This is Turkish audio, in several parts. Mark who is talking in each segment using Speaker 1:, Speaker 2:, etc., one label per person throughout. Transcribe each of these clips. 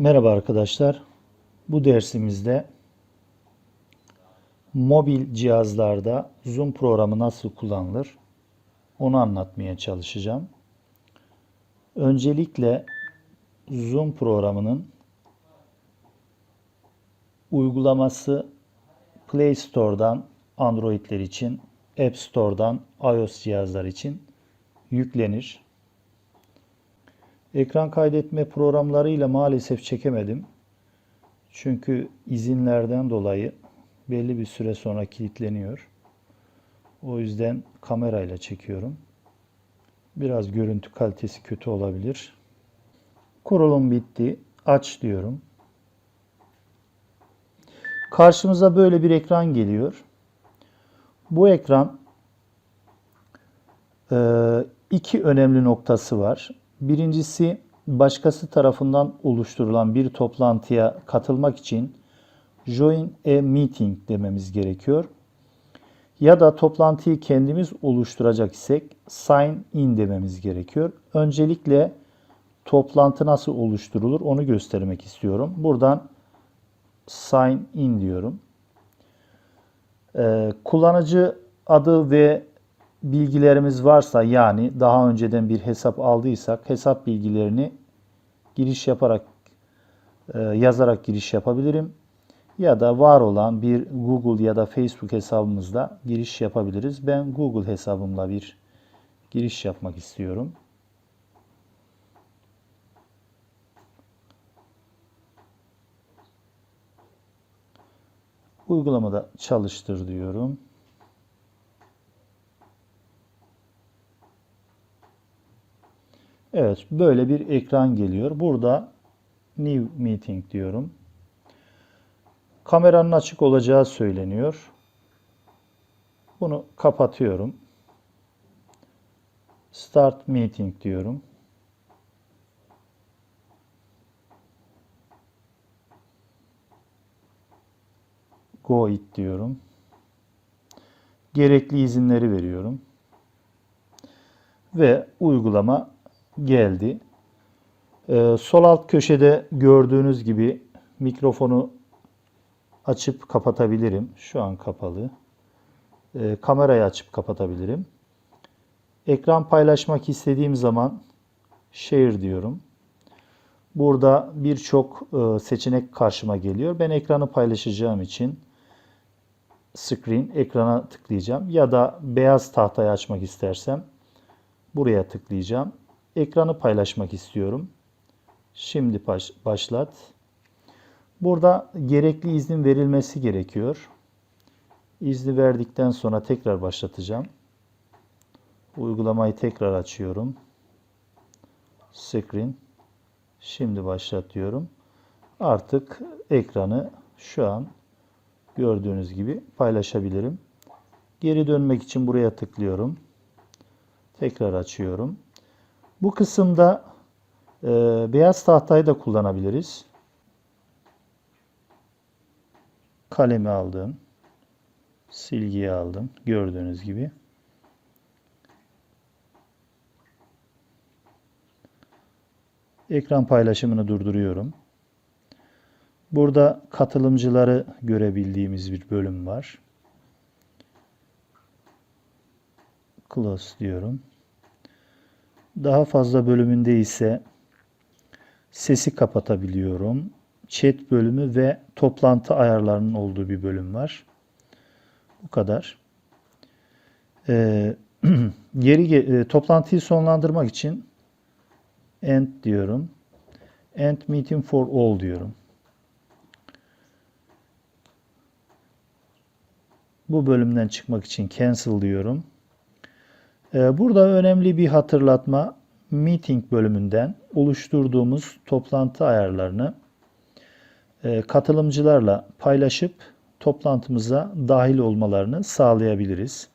Speaker 1: Merhaba arkadaşlar. Bu dersimizde mobil cihazlarda Zoom programı nasıl kullanılır onu anlatmaya çalışacağım. Öncelikle Zoom programının uygulaması Play Store'dan Android'ler için, App Store'dan iOS cihazlar için yüklenir. Ekran kaydetme programlarıyla maalesef çekemedim. Çünkü izinlerden dolayı belli bir süre sonra kilitleniyor. O yüzden kamerayla çekiyorum. Biraz görüntü kalitesi kötü olabilir. Kurulum bitti. Aç diyorum. Karşımıza böyle bir ekran geliyor. Bu ekran iki önemli noktası var. Birincisi başkası tarafından oluşturulan bir toplantıya katılmak için join a meeting dememiz gerekiyor. Ya da toplantıyı kendimiz oluşturacak isek sign in dememiz gerekiyor. Öncelikle toplantı nasıl oluşturulur onu göstermek istiyorum. Buradan sign in diyorum. Ee, kullanıcı adı ve bilgilerimiz varsa yani daha önceden bir hesap aldıysak hesap bilgilerini giriş yaparak e, yazarak giriş yapabilirim. Ya da var olan bir Google ya da Facebook hesabımızda giriş yapabiliriz. Ben Google hesabımla bir giriş yapmak istiyorum. Uygulamada çalıştır diyorum. Evet, böyle bir ekran geliyor. Burada New Meeting diyorum. Kameranın açık olacağı söyleniyor. Bunu kapatıyorum. Start Meeting diyorum. Go it diyorum. Gerekli izinleri veriyorum. Ve uygulama geldi. Ee, sol alt köşede gördüğünüz gibi mikrofonu açıp kapatabilirim. Şu an kapalı. Ee, kamerayı açıp kapatabilirim. Ekran paylaşmak istediğim zaman share diyorum. Burada birçok e, seçenek karşıma geliyor. Ben ekranı paylaşacağım için screen ekrana tıklayacağım ya da beyaz tahtayı açmak istersem buraya tıklayacağım. Ekranı paylaşmak istiyorum. Şimdi baş, başlat. Burada gerekli iznin verilmesi gerekiyor. İzni verdikten sonra tekrar başlatacağım. Uygulamayı tekrar açıyorum. Screen. Şimdi başlatıyorum. Artık ekranı şu an gördüğünüz gibi paylaşabilirim. Geri dönmek için buraya tıklıyorum. Tekrar açıyorum. Bu kısımda e, beyaz tahtayı da kullanabiliriz. Kalemi aldım. Silgiyi aldım. Gördüğünüz gibi. Ekran paylaşımını durduruyorum. Burada katılımcıları görebildiğimiz bir bölüm var. Close diyorum. Daha fazla bölümünde ise sesi kapatabiliyorum. Chat bölümü ve toplantı ayarlarının olduğu bir bölüm var. Bu kadar. Ee, geri e, toplantıyı sonlandırmak için end diyorum. End meeting for all diyorum. Bu bölümden çıkmak için cancel diyorum. Ee, burada önemli bir hatırlatma. Meeting bölümünden oluşturduğumuz toplantı ayarlarını e, katılımcılarla paylaşıp toplantımıza dahil olmalarını sağlayabiliriz.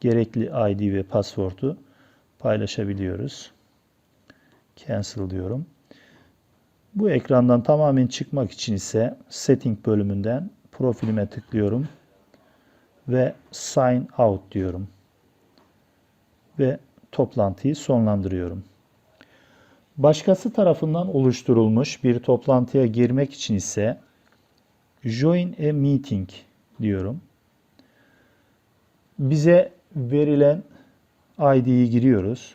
Speaker 1: Gerekli ID ve password'u paylaşabiliyoruz. Cancel diyorum. Bu ekrandan tamamen çıkmak için ise Setting bölümünden profilime tıklıyorum ve Sign Out diyorum. Ve toplantıyı sonlandırıyorum. Başkası tarafından oluşturulmuş bir toplantıya girmek için ise join a meeting diyorum. Bize verilen ID'yi giriyoruz.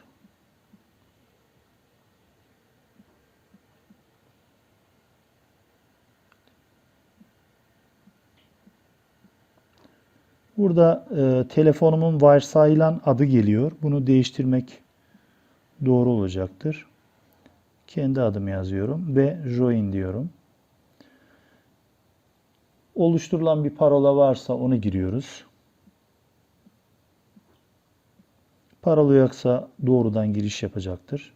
Speaker 1: Burada e, telefonumun varsayılan adı geliyor. Bunu değiştirmek doğru olacaktır. Kendi adımı yazıyorum ve join diyorum. Oluşturulan bir parola varsa onu giriyoruz. Parola yoksa doğrudan giriş yapacaktır.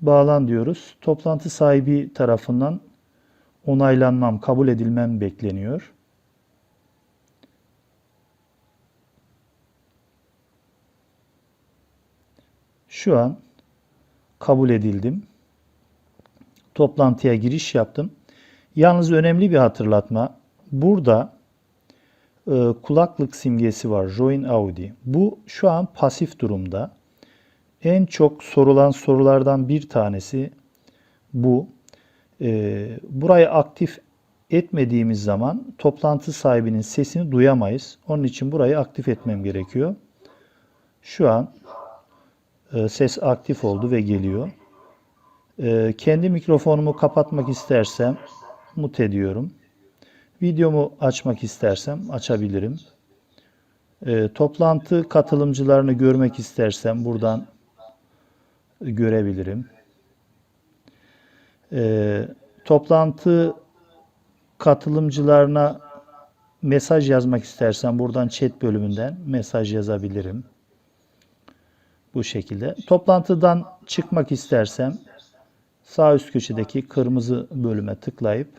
Speaker 1: Bağlan diyoruz. Toplantı sahibi tarafından onaylanmam, kabul edilmem bekleniyor. Şu an kabul edildim. Toplantıya giriş yaptım. Yalnız önemli bir hatırlatma. Burada e, kulaklık simgesi var. Join Audio. Bu şu an pasif durumda. En çok sorulan sorulardan bir tanesi bu. E, burayı aktif etmediğimiz zaman toplantı sahibinin sesini duyamayız. Onun için burayı aktif etmem gerekiyor. Şu an e, ses aktif oldu ve geliyor. E, kendi mikrofonumu kapatmak istersem mute ediyorum. Videomu açmak istersem açabilirim. E, toplantı katılımcılarını görmek istersem buradan görebilirim. E, toplantı katılımcılarına mesaj yazmak istersem buradan chat bölümünden mesaj yazabilirim. Bu şekilde. Toplantıdan çıkmak istersem sağ üst köşedeki kırmızı bölüme tıklayıp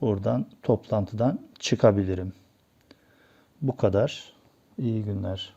Speaker 1: buradan toplantıdan çıkabilirim. Bu kadar. İyi günler.